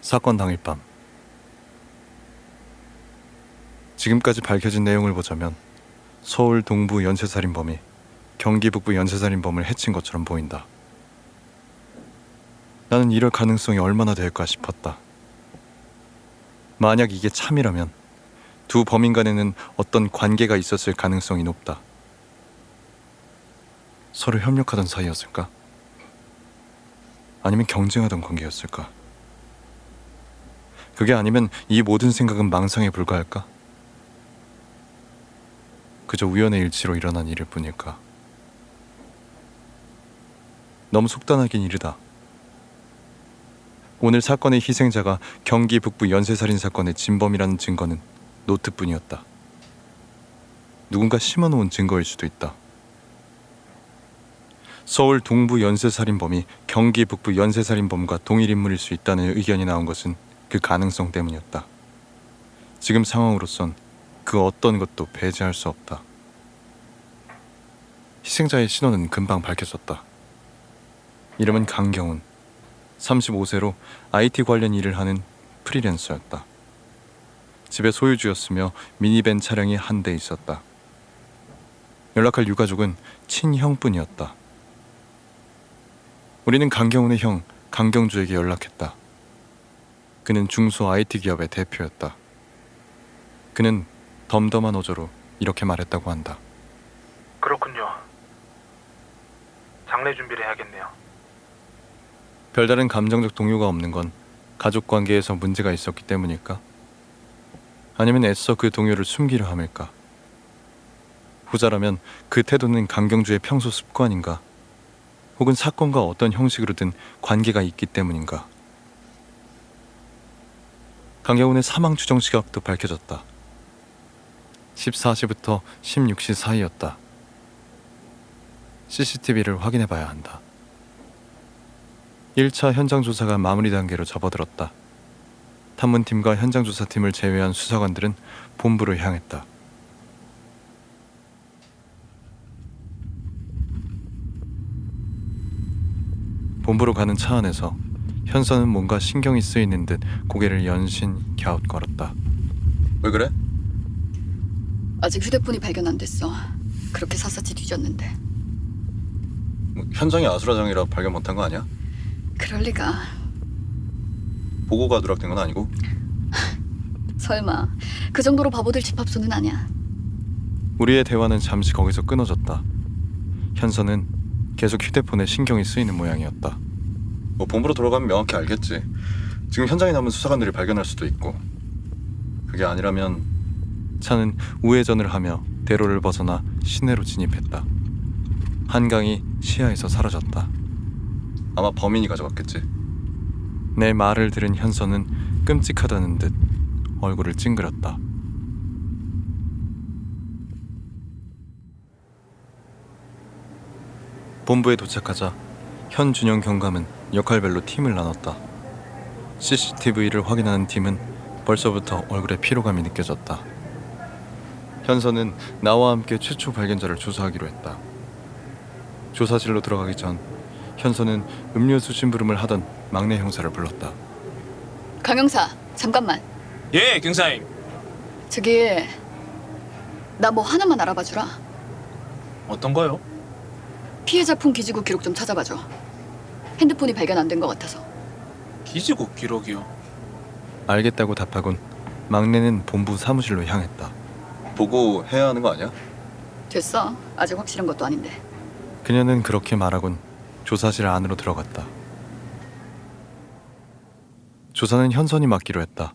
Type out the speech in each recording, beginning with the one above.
사건 당일 밤 지금까지 밝혀진 내용을 보자면 서울 동부 연쇄살인범이 경기 북부 연쇄살인범을 해친 것처럼 보인다. 나는 이럴 가능성이 얼마나 될까 싶었다. 만약 이게 참이라면 두 범인 간에는 어떤 관계가 있었을 가능성이 높다. 서로 협력하던 사이였을까? 아니면 경쟁하던 관계였을까? 그게 아니면 이 모든 생각은 망상에 불과할까? 그저 우연의 일치로 일어난 일일 뿐일까? 너무 속단하긴 이르다. 오늘 사건의 희생자가 경기 북부 연쇄살인 사건의 진범이라는 증거는 노트뿐이었다. 누군가 심어놓은 증거일 수도 있다. 서울 동부 연쇄살인범이 경기 북부 연쇄살인범과 동일 인물일 수 있다는 의견이 나온 것은 그 가능성 때문이었다. 지금 상황으로선 그 어떤 것도 배제할 수 없다. 희생자의 신원은 금방 밝혀졌다. 이름은 강경훈. 35세로 IT 관련 일을 하는 프리랜서였다. 집의 소유주였으며 미니밴 차량이 한 대 있었다. 연락할 유가족은 친형뿐이었다. 우리는 강경훈의 형 강경주에게 연락했다. 그는 중소 IT 기업의 대표였다. 그는 덤덤한 어조로 이렇게 말했다고 한다. 그렇군요. 장례 준비를 해야겠네요. 별다른 감정적 동요가 없는 건 가족 관계에서 문제가 있었기 때문일까? 아니면 애써 그 동요를 숨기려 함일까? 후자라면 그 태도는 강경주의 평소 습관인가? 혹은 사건과 어떤 형식으로든 관계가 있기 때문인가? 강경훈의 사망 추정 시각도 밝혀졌다. 14시부터 16시 사이였다. CCTV를 확인해 봐야 한다. 1차 현장 조사가 마무리 단계로 접어들었다. 탐문팀과 현장 조사팀을 제외한 수사관들은 본부로 향했다. 본부로 가는 차 안에서 현선은 뭔가 신경이 쓰이는 듯 고개를 연신 갸웃거렸다. 왜 그래? 아직 휴대폰이 발견 안 됐어. 그렇게 샅샅이 뒤졌는데. 뭐, 현장이 아수라장이라 발견 못한 거 아니야? 그럴 리가. 보고가 누락된 건 아니고? 설마 그 정도로 바보들 집합소는 아니야. 우리의 대화는 잠시 거기서 끊어졌다. 현선은 계속 휴대폰에 신경이 쓰이는 모양이었다. 뭐 본부로 돌아가면 명확히 알겠지. 지금 현장에 남은 수사관들이 발견할 수도 있고. 그게 아니라면 차는 우회전을 하며 대로를 벗어나 시내로 진입했다. 한강이 시야에서 사라졌다. 아마 범인이 가져갔겠지. 내 말을 들은 현선은 끔찍하다는 듯 얼굴을 찡그렸다. 본부에 도착하자 현준영 경감은 역할별로 팀을 나눴다. CCTV를 확인하는 팀은 벌써부터 얼굴에 피로감이 느껴졌다. 현선은 나와 함께 최초 발견자를 조사하기로 했다. 조사실로 들어가기 전 현선은 음료수 심부름을 하던 막내 형사를 불렀다. 강영사, 잠깐만. 예, 경사님. 저기 나 뭐 하나만 알아봐 주라. 어떤 거요? 피해자 폰 기지국 기록 좀 찾아봐 줘. 핸드폰이 발견 안 된 것 같아서. 기지국 기록이요. 알겠다고 답하곤 막내는 본부 사무실로 향했다. 보고 해야 하는 거 아니야? 됐어. 아직 확실한 것도 아닌데. 그녀는 그렇게 말하곤 조사실 안으로 들어갔다. 조사는 현선이 맡기로 했다.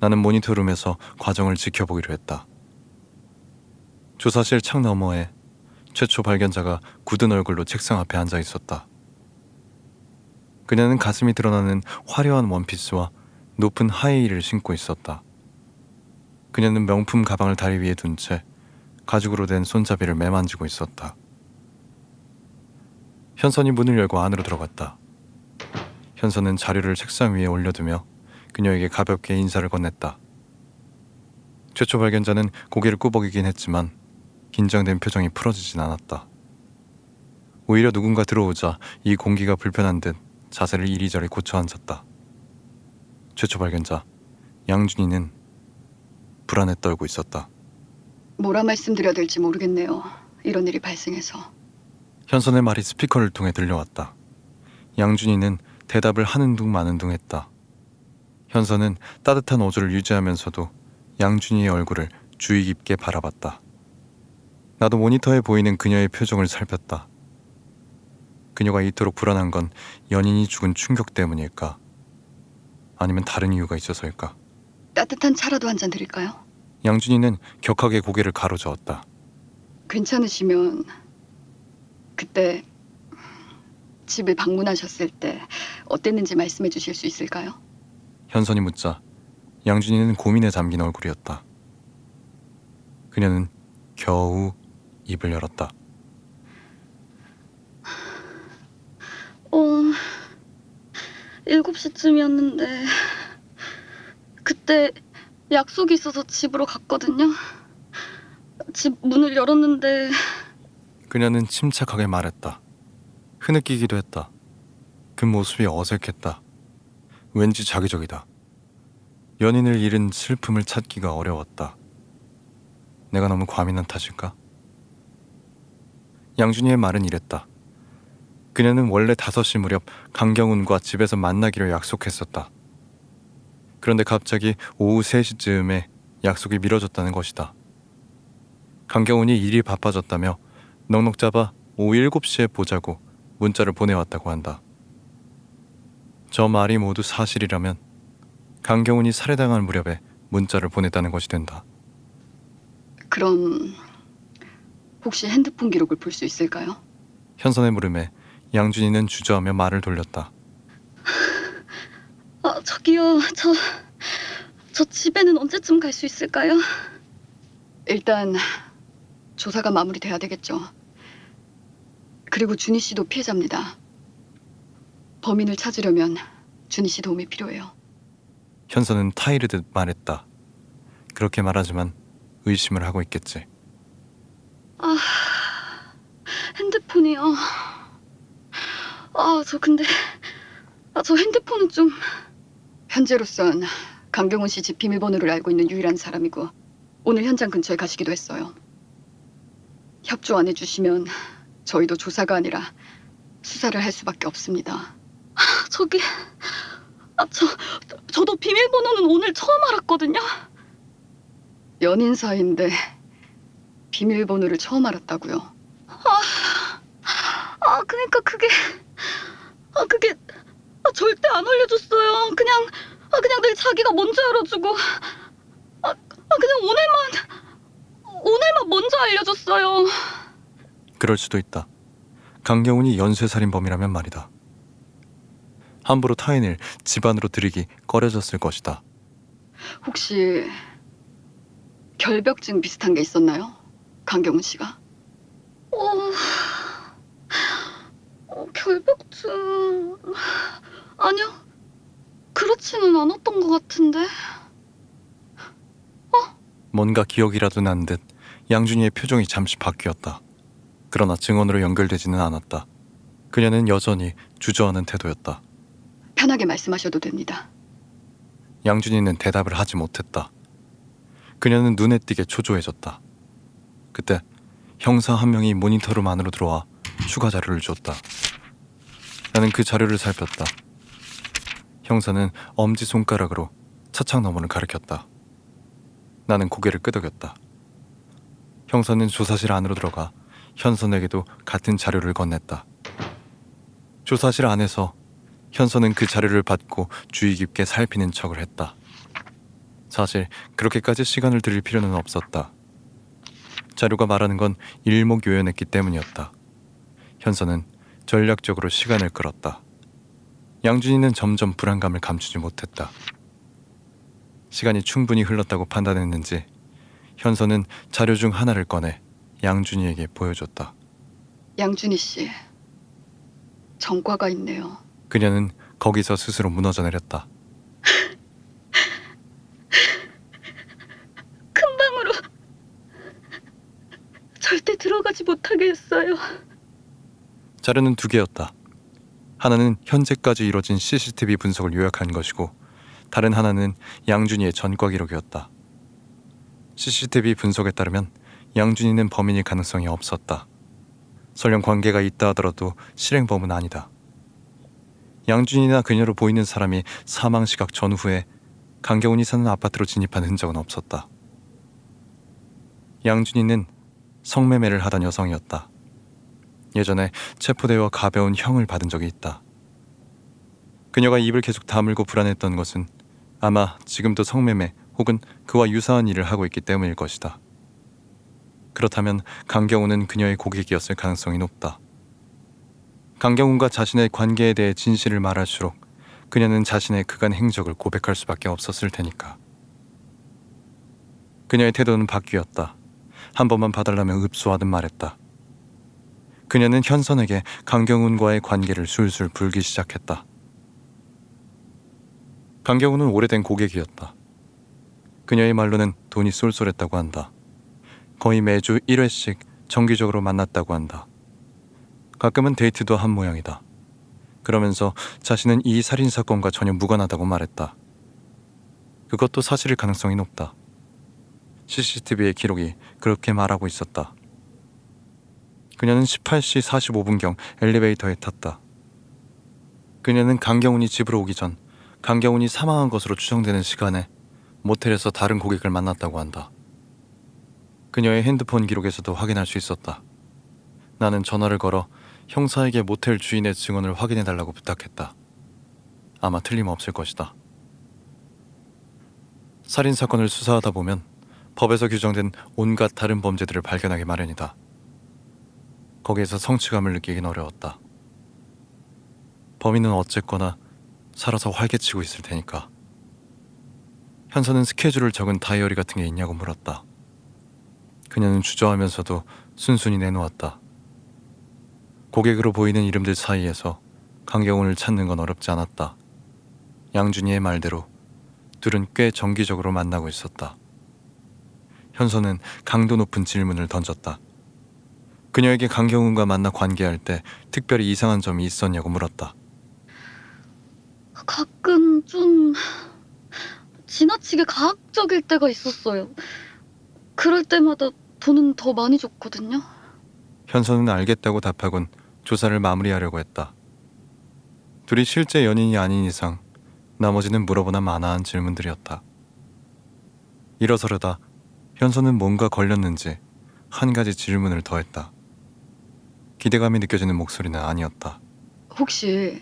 나는 모니터룸에서 과정을 지켜보기로 했다. 조사실 창 너머에 최초 발견자가 굳은 얼굴로 책상 앞에 앉아 있었다. 그녀는 가슴이 드러나는 화려한 원피스와 높은 하이힐을 신고 있었다. 그녀는 명품 가방을 다리 위에 둔 채 가죽으로 된 손잡이를 매만지고 있었다. 현선이 문을 열고 안으로 들어갔다. 현선은 자료를 책상 위에 올려두며 그녀에게 가볍게 인사를 건넸다. 최초 발견자는 고개를 꾸벅이긴 했지만 긴장된 표정이 풀어지진 않았다. 오히려 누군가 들어오자 이 공기가 불편한 듯 자세를 이리저리 고쳐 앉았다. 최초 발견자 양준이는 불안에 떨고 있었다. 뭐라 말씀드려야 될지 모르겠네요. 이런 일이 발생해서. 현선의 말이 스피커를 통해 들려왔다. 양준이는 대답을 하는 둥 마는 둥 했다. 현선은 따뜻한 어조를 유지하면서도 양준이의 얼굴을 주의 깊게 바라봤다. 나도 모니터에 보이는 그녀의 표정을 살폈다. 그녀가 이토록 불안한 건 연인이 죽은 충격 때문일까? 아니면 다른 이유가 있어서일까? 따뜻한 차라도 한 잔 드릴까요? 양준이는 격하게 고개를 가로저었다. 괜찮으시면 그때 집을 방문하셨을 때 어땠는지 말씀해 주실 수 있을까요? 현선이 묻자 양준이는 고민에 잠긴 얼굴이었다. 그녀는 겨우 입을 열었다. 어, 7시쯤이었는데 그때 약속이 있어서 집으로 갔거든요. 집 문을 열었는데 그녀는 침착하게 말했다. 흐느끼기도 했다. 그 모습이 어색했다. 왠지 자기적이다. 연인을 잃은 슬픔을 찾기가 어려웠다. 내가 너무 과민한 탓일까? 양준이의 말은 이랬다. 그녀는 원래 5시 무렵 강경훈과 집에서 만나기로 약속했었다. 그런데 갑자기 오후 3시쯤에 약속이 미뤄졌다는 것이다. 강경훈이 일이 바빠졌다며 넉넉 잡아 오후 7시에 보자고 문자를 보내왔다고 한다. 저 말이 모두 사실이라면 강경훈이 살해당할 무렵에 문자를 보냈다는 것이 된다. 그럼 혹시 핸드폰 기록을 볼 수 있을까요? 현선의 물음에 양준이는 주저하며 말을 돌렸다. 아, 저기요. 저, 저 집에는 언제쯤 갈 수 있을까요? 일단 조사가 마무리돼야 되겠죠. 그리고 준희 씨도 피해자입니다. 범인을 찾으려면 준희 씨 도움이 필요해요. 현선은 타이르듯 말했다. 그렇게 말하지만 의심을 하고 있겠지. 아, 핸드폰이요. 아, 저 근데 아, 저 핸드폰은 좀 현재로선 강경훈 씨 집 비밀번호를 알고 있는 유일한 사람이고 오늘 현장 근처에 가시기도 했어요. 협조 안 해주시면 저희도 조사가 아니라 수사를 할 수밖에 없습니다. 저기, 아, 저, 저도 비밀번호는 오늘 처음 알았거든요. 연인 사이인데 비밀번호를 처음 알았다고요. 아, 그러니까 그게 아 그게 아, 절대 안 알려줬어요. 그냥 아 그냥 늘 자기가 먼저 알아주고 아, 아 그냥 오늘만 오늘만 먼저 알려줬어요. 그럴 수도 있다. 강경훈이 연쇄살인범이라면 말이다. 함부로 타인을 집안으로 들이기 꺼려졌을 것이다. 혹시 결벽증 비슷한 게 있었나요? 강경훈 씨가? 어, 어 결벽증 아니요 그렇지는 않았던 것 같은데 뭔가 기억이라도 난 듯 양준이의 표정이 잠시 바뀌었다. 그러나 증언으로 연결되지는 않았다. 그녀는 여전히 주저하는 태도였다. 편하게 말씀하셔도 됩니다. 양준이는 대답을 하지 못했다. 그녀는 눈에 띄게 초조해졌다. 그때 형사 한 명이 모니터룸 안으로 들어와 추가 자료를 줬다. 나는 그 자료를 살폈다. 형사는 엄지 손가락으로 차창 너머를 가리켰다. 나는 고개를 끄덕였다. 형사는 조사실 안으로 들어가 현선에게도 같은 자료를 건넸다. 조사실 안에서 현선은 그 자료를 받고 주의 깊게 살피는 척을 했다. 사실 그렇게까지 시간을 들일 필요는 없었다. 자료가 말하는 건 일목요연했기 때문이었다. 현선은 전략적으로 시간을 끌었다. 양준이는 점점 불안감을 감추지 못했다. 시간이 충분히 흘렀다고 판단했는지 현선은 자료 중 하나를 꺼내 양준이에게 보여줬다. 양준희 씨 전과가 있네요. 그녀는 거기서 스스로 무너져 내렸다. 큰 방으로 절대 들어가지 못하게 했어요. 자료는 두 개였다. 하나는 현재까지 이뤄진 CCTV 분석을 요약한 것이고 다른 하나는 양준이의 전과 기록이었다. CCTV 분석에 따르면 양준이는 범인일 가능성이 없었다. 설령 관계가 있다 하더라도 실행범은 아니다. 양준이나 그녀로 보이는 사람이 사망 시각 전후에 강경훈이 사는 아파트로 진입한 흔적은 없었다. 양준이는 성매매를 하던 여성이었다. 예전에 체포되어 가벼운 형을 받은 적이 있다. 그녀가 입을 계속 다물고 불안했던 것은 아마 지금도 성매매 혹은 그와 유사한 일을 하고 있기 때문일 것이다. 그렇다면 강경훈은 그녀의 고객이었을 가능성이 높다. 강경훈과 자신의 관계에 대해 진실을 말할수록 그녀는 자신의 그간 행적을 고백할 수밖에 없었을 테니까. 그녀의 태도는 바뀌었다. 한 번만 봐달라며 읍소하듯 말했다. 그녀는 현선에게 강경훈과의 관계를 술술 불기 시작했다. 강경훈은 오래된 고객이었다. 그녀의 말로는 돈이 쏠쏠했다고 한다. 거의 매주 1회씩 정기적으로 만났다고 한다. 가끔은 데이트도 한 모양이다. 그러면서 자신은 이 살인 사건과 전혀 무관하다고 말했다. 그것도 사실일 가능성이 높다. CCTV의 기록이 그렇게 말하고 있었다. 그녀는 18시 45분경 엘리베이터에 탔다. 그녀는 강경훈이 집으로 오기 전 강경훈이 사망한 것으로 추정되는 시간에 모텔에서 다른 고객을 만났다고 한다. 그녀의 핸드폰 기록에서도 확인할 수 있었다. 나는 전화를 걸어 형사에게 모텔 주인의 증언을 확인해 달라고 부탁했다. 아마 틀림없을 것이다. 살인 사건을 수사하다 보면 법에서 규정된 온갖 다른 범죄들을 발견하기 마련이다. 거기에서 성취감을 느끼긴 어려웠다. 범인은 어쨌거나 살아서 활개치고 있을 테니까. 현서는 스케줄을 적은 다이어리 같은 게 있냐고 물었다. 그녀는 주저하면서도 순순히 내놓았다. 고객으로 보이는 이름들 사이에서 강경훈을 찾는 건 어렵지 않았다. 양준이의 말대로 둘은 꽤 정기적으로 만나고 있었다. 현서는 강도 높은 질문을 던졌다. 그녀에게 강경훈과 만나 관계할 때 특별히 이상한 점이 있었냐고 물었다. 가끔 좀 지나치게 과학적일 때가 있었어요. 그럴 때마다 돈은 더 많이 줬거든요. 현서는 알겠다고 답하곤 조사를 마무리하려고 했다. 둘이 실제 연인이 아닌 이상 나머지는 물어보나 마나한 질문들이었다. 일어서려다 현서는 뭔가 걸렸는지 한 가지 질문을 더했다. 기대감이 느껴지는 목소리는 아니었다. 혹시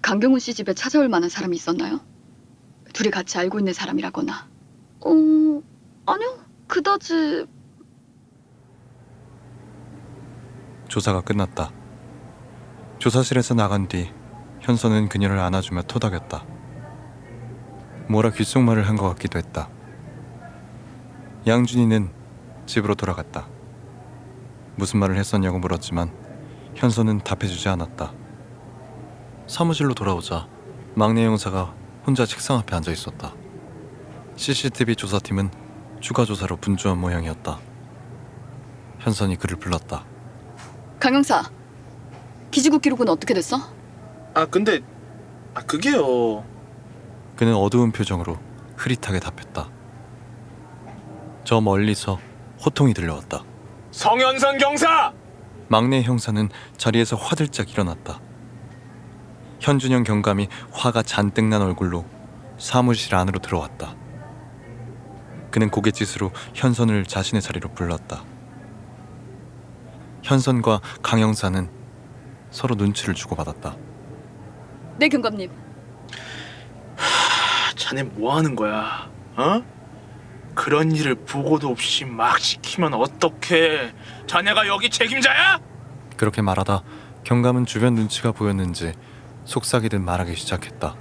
강경훈 씨 집에 찾아올 만한 사람이 있었나요? 둘이 같이 알고 있는 사람이라거나. 어, 아니요. 그다지 조사가 끝났다. 조사실에서 나간 뒤 현서는 그녀를 안아주며 토닥였다. 뭐라 귓속말을 한 것 같기도 했다. 양준이는 집으로 돌아갔다. 무슨 말을 했었냐고 물었지만 현서는 답해주지 않았다. 사무실로 돌아오자 막내 형사가 혼자 책상 앞에 앉아 있었다. CCTV 조사팀은 추가 조사로 분주한 모양이었다. 현선이 그를 불렀다. 강영사. 기지국 기록은 어떻게 됐어? 아 근데 아 그게요. 그는 어두운 표정으로 흐릿하게 답했다. 저 멀리서 호통이 들려왔다. 성현선 경사. 막내 형사는 자리에서 화들짝 일어났다. 현준영 경감이 화가 잔뜩 난 얼굴로 사무실 안으로 들어왔다. 그는 고갯짓으로 현선을 자신의 자리로 불렀다. 현선과 강 형사는 서로 눈치를 주고받았다. 네, 경감님. 아, 자네 뭐 하는 거야? 어? 그런 일을 보고도 없이 막 시키면 어떡해? 자네가 여기 책임자야? 그렇게 말하다 경감은 주변 눈치가 보였는지 속삭이듯 말하기 시작했다.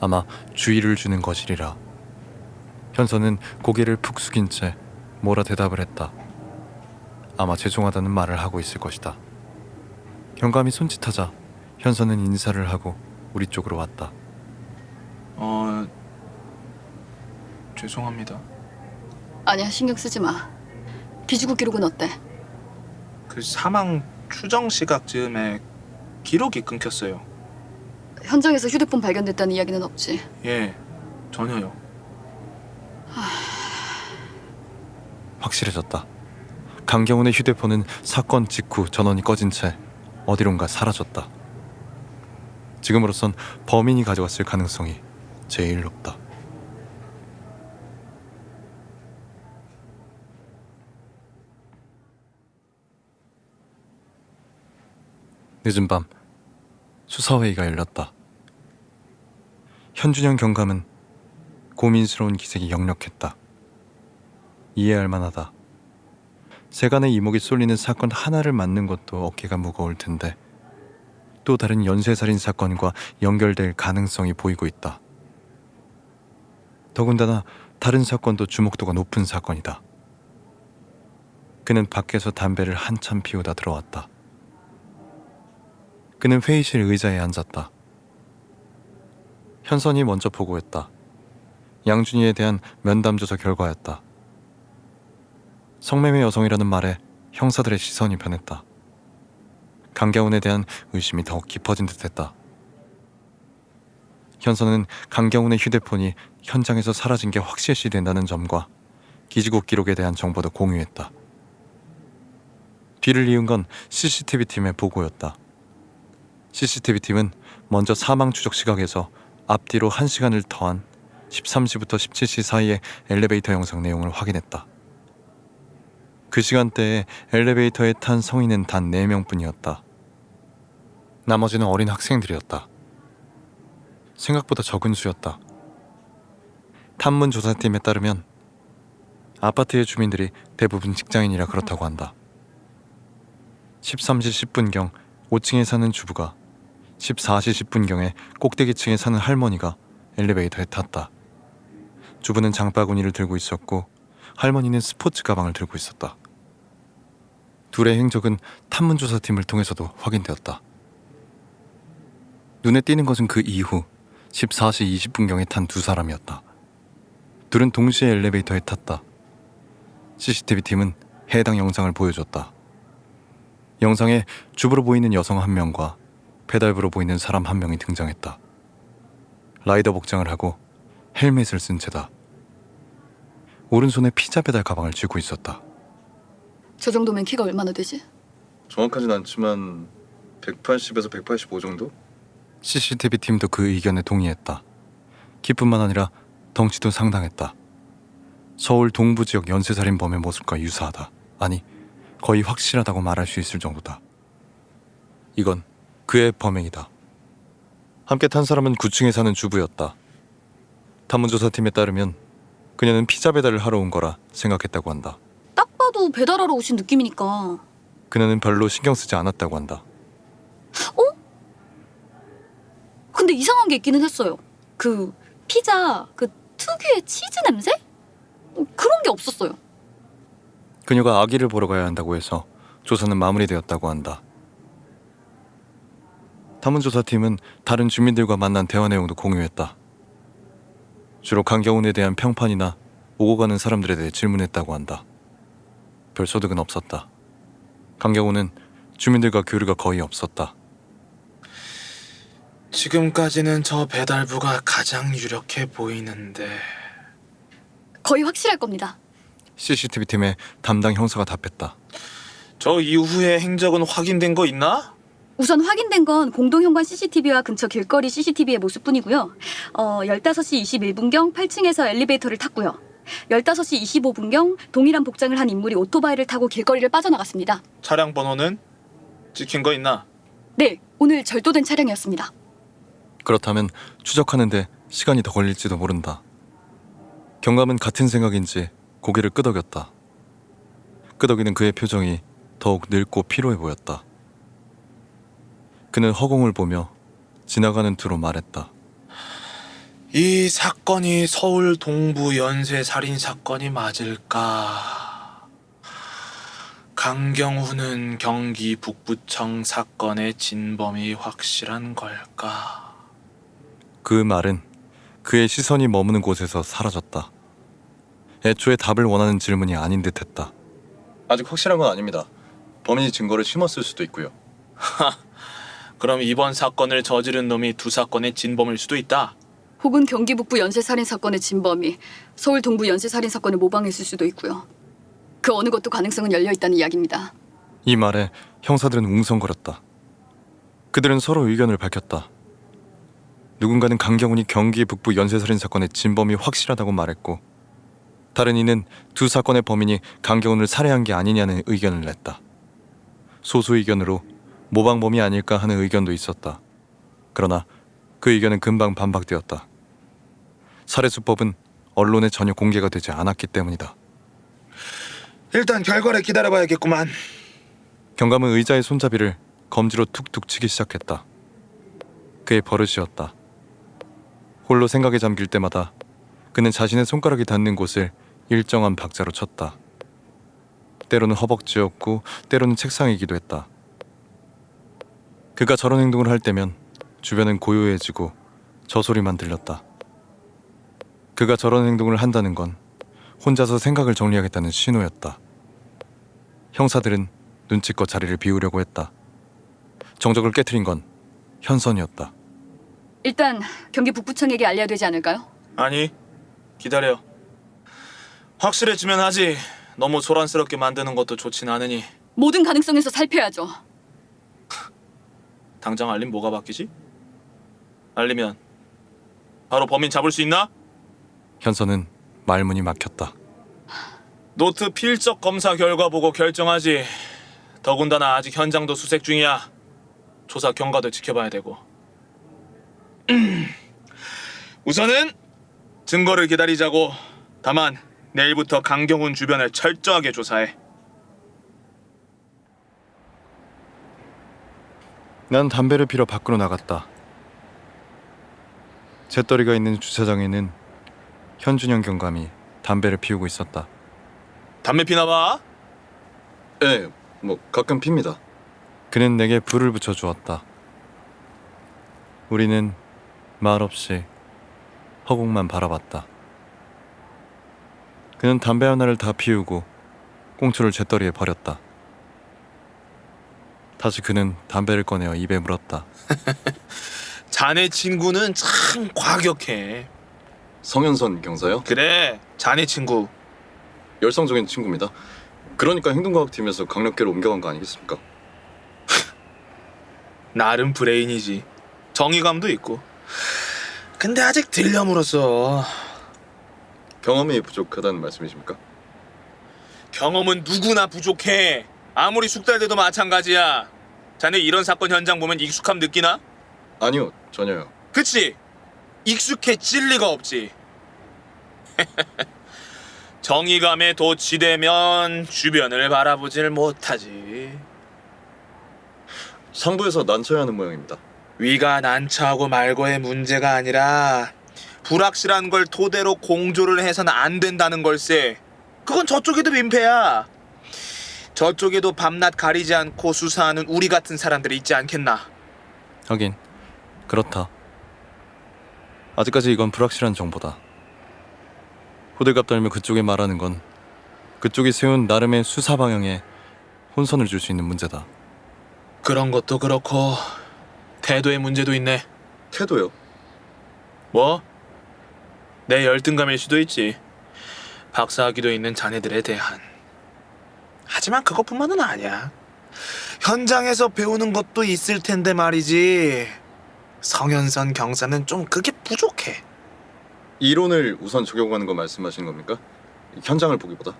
아마 주의를 주는 것이리라. 현서는 고개를 푹 숙인 채 뭐라 대답을 했다. 아마 죄송하다는 말을 하고 있을 것이다. 경감이 손짓하자 현서는 인사를 하고 우리 쪽으로 왔다. 어 죄송합니다. 아니야, 신경 쓰지 마. 기지국 기록은 어때? 그 사망 추정 시각 즈음에 기록이 끊겼어요. 현장에서 휴대폰 발견됐다는 이야기는 없지. 예, 전혀요. 확실해졌다. 강경훈의 휴대폰은 사건 직후 전원이 꺼진 채 어디론가 사라졌다. 지금으로선 범인이 가져갔을 가능성이 제일 높다. 늦은 밤 수사회의가 열렸다. 현준영 경감은 고민스러운 기색이 역력했다. 이해할 만하다. 세간의 이목이 쏠리는 사건 하나를 맡는 것도 어깨가 무거울 텐데 또 다른 연쇄살인 사건과 연결될 가능성이 보이고 있다. 더군다나 다른 사건도 주목도가 높은 사건이다. 그는 밖에서 담배를 한참 피우다 들어왔다. 그는 회의실 의자에 앉았다. 현선이 먼저 보고했다. 양준이에 대한 면담 조사 결과였다. 성매매 여성이라는 말에 형사들의 시선이 변했다. 강경훈에 대한 의심이 더욱 깊어진 듯했다. 현선은 강경훈의 휴대폰이 현장에서 사라진 게 확실시 된다는 점과 기지국 기록에 대한 정보도 공유했다. 뒤를 이은 건 CCTV 팀의 보고였다. CCTV 팀은 먼저 사망 추적 시각에서 앞뒤로 1시간을 더한 13시부터 17시 사이의 엘리베이터 영상 내용을 확인했다. 그 시간대에 엘리베이터에 탄 성인은 단 4명 뿐이었다. 나머지는 어린 학생들이었다. 생각보다 적은 수였다. 탐문 조사팀에 따르면 아파트의 주민들이 대부분 직장인이라 그렇다고 한다. 13시 10분경 5층에 사는 주부가 14시 10분경에 꼭대기층에 사는 할머니가 엘리베이터에 탔다. 주부는 장바구니를 들고 있었고 할머니는 스포츠 가방을 들고 있었다. 둘의 행적은 탐문조사팀을 통해서도 확인되었다. 눈에 띄는 것은 그 이후 14시 20분경에 탄 두 사람이었다. 둘은 동시에 엘리베이터에 탔다. CCTV 팀은 해당 영상을 보여줬다. 영상에 주부로 보이는 여성 한 명과 배달부로 보이는 사람 한 명이 등장했다. 라이더 복장을 하고 헬멧을 쓴 채다. 오른손에 피자 배달 가방을 쥐고 있었다. 저 정도면 키가 얼마나 되지? 정확하진 않지만 180에서 185 정도? CCTV 팀도 그 의견에 동의했다. 키뿐만 아니라 덩치도 상당했다. 서울 동부 지역 연쇄살인범의 모습과 유사하다. 아니, 거의 확실하다고 말할 수 있을 정도다. 이건 그의 범행이다. 함께 탄 사람은 9층에 사는 주부였다. 탐문조사팀에 따르면 그녀는 피자 배달을 하러 온 거라 생각했다고 한다. 딱 봐도 배달하러 오신 느낌이니까 그녀는 별로 신경 쓰지 않았다고 한다. 근데 이상한 게 있기는 했어요 그 피자 그 특유의 치즈 냄새? 어, 그런 게 없었어요 그녀가 아기를 보러 가야 한다고 해서 조사는 마무리되었다고 한다. 탐문조사팀은 다른 주민들과 만난 대화 내용도 공유했다. 주로 강경훈에 대한 평판이나 오고 가는 사람들에 대해 질문했다고 한다. 별 소득은 없었다. 강경훈은 주민들과 교류가 거의 없었다. 지금까지는 저 배달부가 가장 유력해 보이는데 거의 확실할 겁니다 CCTV 팀의 담당 형사가 답했다. 저 이후의 행적은 확인된 거 있나? 우선 확인된 건 공동현관 CCTV와 근처 길거리 CCTV의 모습뿐이고요 어, 15시 21분경 8층에서 엘리베이터를 탔고요 15시 25분경 동일한 복장을 한 인물이 오토바이를 타고 길거리를 빠져나갔습니다 차량 번호는 찍힌 거 있나? 네 오늘 절도된 차량이었습니다 그렇다면 추적하는데 시간이 더 걸릴지도 모른다. 경감은 같은 생각인지 고개를 끄덕였다. 끄덕이는 그의 표정이 더욱 늙고 피로해 보였다. 그는 허공을 보며 지나가는 투로 말했다. 이 사건이 서울 동부 연쇄 살인 사건이 맞을까? 강경훈은 경기 북부청 사건의 진범이 확실한 걸까? 그 말은 그의 시선이 머무는 곳에서 사라졌다. 애초에 답을 원하는 질문이 아닌 듯했다. 아직 확실한 건 아닙니다. 범인이 증거를 심었을 수도 있고요. 그럼 이번 사건을 저지른 놈이 두 사건의 진범일 수도 있다. 혹은 경기 북부 연쇄살인 사건의 진범이 서울 동부 연쇄살인 사건을 모방했을 수도 있고요. 그 어느 것도 가능성은 열려 있다는 이야기입니다. 이 말에 형사들은 웅성거렸다. 그들은 서로 의견을 밝혔다. 누군가는 강경훈이 경기 북부 연쇄살인 사건의 진범이 확실하다고 말했고 다른 이는 두 사건의 범인이 강경훈을 살해한 게 아니냐는 의견을 냈다. 소수 의견으로 모방범이 아닐까 하는 의견도 있었다. 그러나 그 의견은 금방 반박되었다. 살해 수법은 언론에 전혀 공개가 되지 않았기 때문이다. 일단 결과를 기다려봐야겠구만. 경감은 의자의 손잡이를 검지로 툭툭 치기 시작했다. 그의 버릇이었다. 홀로 생각에 잠길 때마다 그는 자신의 손가락이 닿는 곳을 일정한 박자로 쳤다. 때로는 허벅지였고 때로는 책상이기도 했다. 그가 저런 행동을 할 때면 주변은 고요해지고 저 소리만 들렸다. 그가 저런 행동을 한다는 건 혼자서 생각을 정리하겠다는 신호였다. 형사들은 눈치껏 자리를 비우려고 했다. 정적을 깨트린 건 현선이었다. 일단 경기 북부청에게 알려야 되지 않을까요? 아니 기다려. 확실해지면 하지. 너무 소란스럽게 만드는 것도 좋진 않으니 모든 가능성에서 살펴야죠. 당장 알림 뭐가 바뀌지? 알리면 바로 범인 잡을 수 있나? 현선은 말문이 막혔다. 노트 필적 검사 결과 보고 결정하지. 더군다나 아직 현장도 수색 중이야. 조사 경과도 지켜봐야 되고. 우선은 증거를 기다리자고. 다만 내일부터 강경훈 주변을 철저하게 조사해. 난 담배를 피러 밖으로 나갔다. 재떨이가 있는 주차장에는 현준영 경감이 담배를 피우고 있었다. 담배 피나 봐. 예, 뭐 가끔 핍니다. 그는 내게 불을 붙여 주었다. 우리는 말없이 허공만 바라봤다. 그는 담배 하나를 다 피우고 꽁초를 재떨이에 버렸다. 다시 그는 담배를 꺼내어 입에 물었다. 자네 친구는 참 과격해. 성현선 경사요? 그래, 자네 친구. 열성적인 친구입니다. 그러니까 행동과학팀에서 강력계로 옮겨간 거 아니겠습니까? 나름 브레인이지. 정의감도 있고. 근데 아직 들려물었어. 경험이 부족하다는 말씀이십니까? 경험은 누구나 부족해. 아무리 숙달돼도 마찬가지야. 자네 이런 사건 현장 보면 익숙함 느끼나? 아니요, 전혀요. 그치? 익숙해질 리가 없지. 정의감에 도취되면 주변을 바라보질 못하지. 상부에서 난처해 하는 모양입니다. 위가 난처하고 말고의 문제가 아니라 불확실한 걸 토대로 공조를 해서는 안 된다는 걸세. 그건 저쪽에도 민폐야. 저쪽에도 밤낮 가리지 않고 수사하는 우리 같은 사람들이 있지 않겠나? 하긴 그렇다. 아직까지 이건 불확실한 정보다. 호들갑 떨며 그쪽이 말하는 건 그쪽이 세운 나름의 수사 방향에 혼선을 줄 수 있는 문제다. 그런 것도 그렇고 태도의 문제도 있네. 태도요? 뭐? 내 열등감일 수도 있지. 박사학위도 있는 자네들에 대한. 하지만 그것뿐만은 아니야. 현장에서 배우는 것도 있을 텐데 말이지. 성현선 경사는 좀 그게 부족해. 이론을 우선 적용하는 거 말씀하시는 겁니까? 현장을 보기보다.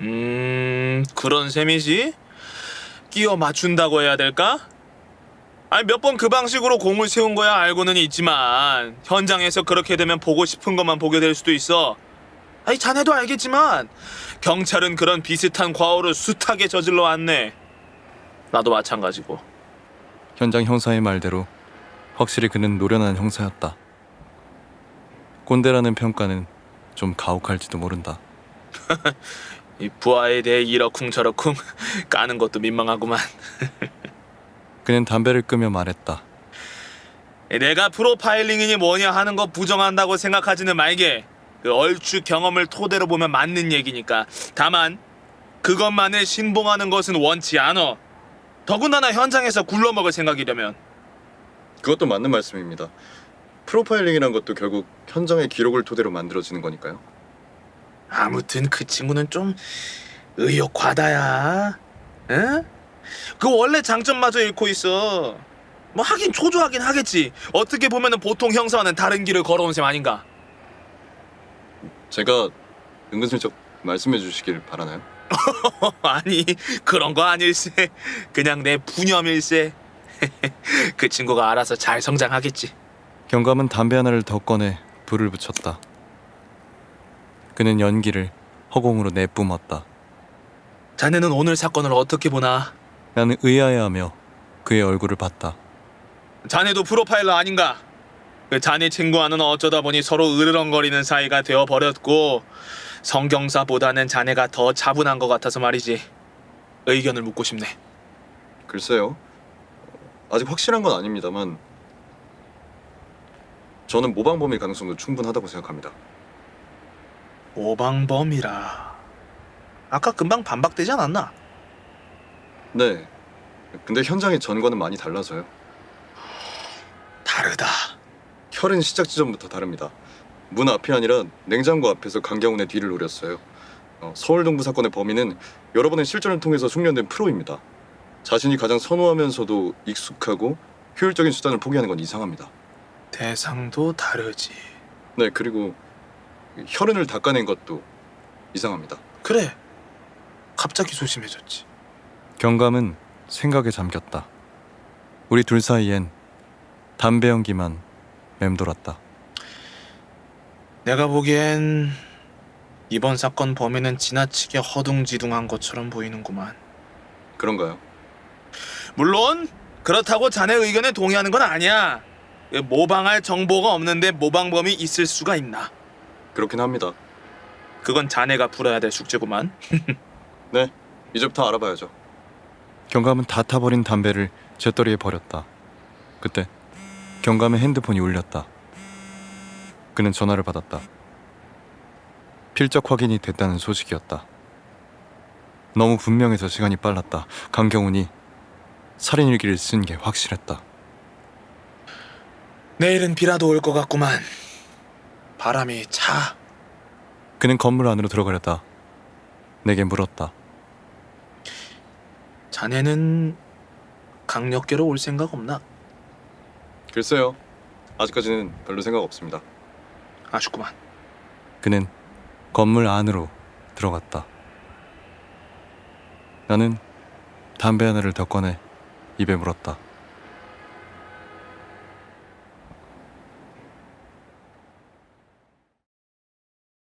음, 그런 셈이지? 끼워 맞춘다고 해야 될까? 아니 몇 번 그 방식으로 공을 세운 거야 알고는 있지만 현장에서 그렇게 되면 보고 싶은 것만 보게 될 수도 있어. 아니 자네도 알겠지만 경찰은 그런 비슷한 과오를 숱하게 저질러 왔네. 나도 마찬가지고. 현장 형사의 말대로 확실히 그는 노련한 형사였다. 꼰대라는 평가는 좀 가혹할지도 모른다. 이 부하에 대해 이러쿵저러쿵 까는 것도 민망하구만. 그는 담배를 끄며 말했다. 내가 프로파일링이니 뭐냐 하는 거 부정한다고 생각하지는 말게. 그 얼추 경험을 토대로 보면 맞는 얘기니까. 다만 그것만을 신봉하는 것은 원치 않어. 더군다나 현장에서 굴러먹을 생각이려면 그것도 맞는 말씀입니다. 프로파일링이란 것도 결국 현장의 기록을 토대로 만들어지는 거니까요. 아무튼 그 친구는 좀 의욕 과다야. 응? 그 원래 장점마저 잃고 있어. 뭐 하긴 초조하긴 하겠지. 어떻게 보면은 보통 형사와는 다른 길을 걸어온 셈 아닌가? 제가 은근슬쩍 말씀해 주시길 바라나요? 아니 그런 거 아닐세. 그냥 내 부념일세. 그 친구가 알아서 잘 성장하겠지. 경감은 담배 하나를 더 꺼내 불을 붙였다. 그는 연기를 허공으로 내뿜었다. 자네는 오늘 사건을 어떻게 보나? 나는 의아해하며 그의 얼굴을 봤다. 자네도 프로파일러 아닌가? 그 자네 친구와는 어쩌다 보니 서로 으르렁거리는 사이가 되어 버렸고 성경사보다는 자네가 더 차분한 것 같아서 말이지. 의견을 묻고 싶네. 글쎄요. 아직 확실한 건 아닙니다만 저는 모방범일 가능성도 충분하다고 생각합니다. 오방범이라. 아까 금방 반박되지 않았나? 네. 근데 현장의 전과는 많이 달라서요. 다르다. 혈은 시작 지점부터 다릅니다. 문 앞이 아니라 냉장고 앞에서 강경훈의 뒤를 노렸어요. 어, 서울 동부 사건의 범인은 여러 번의 실전을 통해서 숙련된 프로입니다. 자신이 가장 선호하면서도 익숙하고 효율적인 수단을 포기하는 건 이상합니다. 대상도 다르지. 네, 그리고 혈흔을 닦아낸 것도 이상합니다. 그래. 갑자기 소심해졌지. 경감은 생각에 잠겼다. 우리 둘 사이엔 담배 연기만 맴돌았다. 내가 보기엔 이번 사건 범인은 지나치게 허둥지둥한 것처럼 보이는구만. 그런가요? 물론 그렇다고 자네 의견에 동의하는 건 아니야. 그 모방할 정보가 없는데 모방범이 있을 수가 있나? 그렇긴 합니다. 그건 자네가 풀어야 될 숙제구만. 네, 이제부터 알아봐야죠. 경감은 다 타버린 담배를 재떨이에 버렸다. 그때 경감의 핸드폰이 울렸다. 그는 전화를 받았다. 필적 확인이 됐다는 소식이었다. 너무 분명해서 시간이 빨랐다. 강경훈이 살인 일기를 쓴 게 확실했다. 내일은 비라도 올 것 같구만. 바람이 차. 그는 건물 안으로 들어가려다 내게 물었다. 자네는 강력계로 올 생각 없나? 글쎄요. 아직까지는 별로 생각 없습니다. 아쉽구만. 그는 건물 안으로 들어갔다. 나는 담배 하나를 더 꺼내 입에 물었다.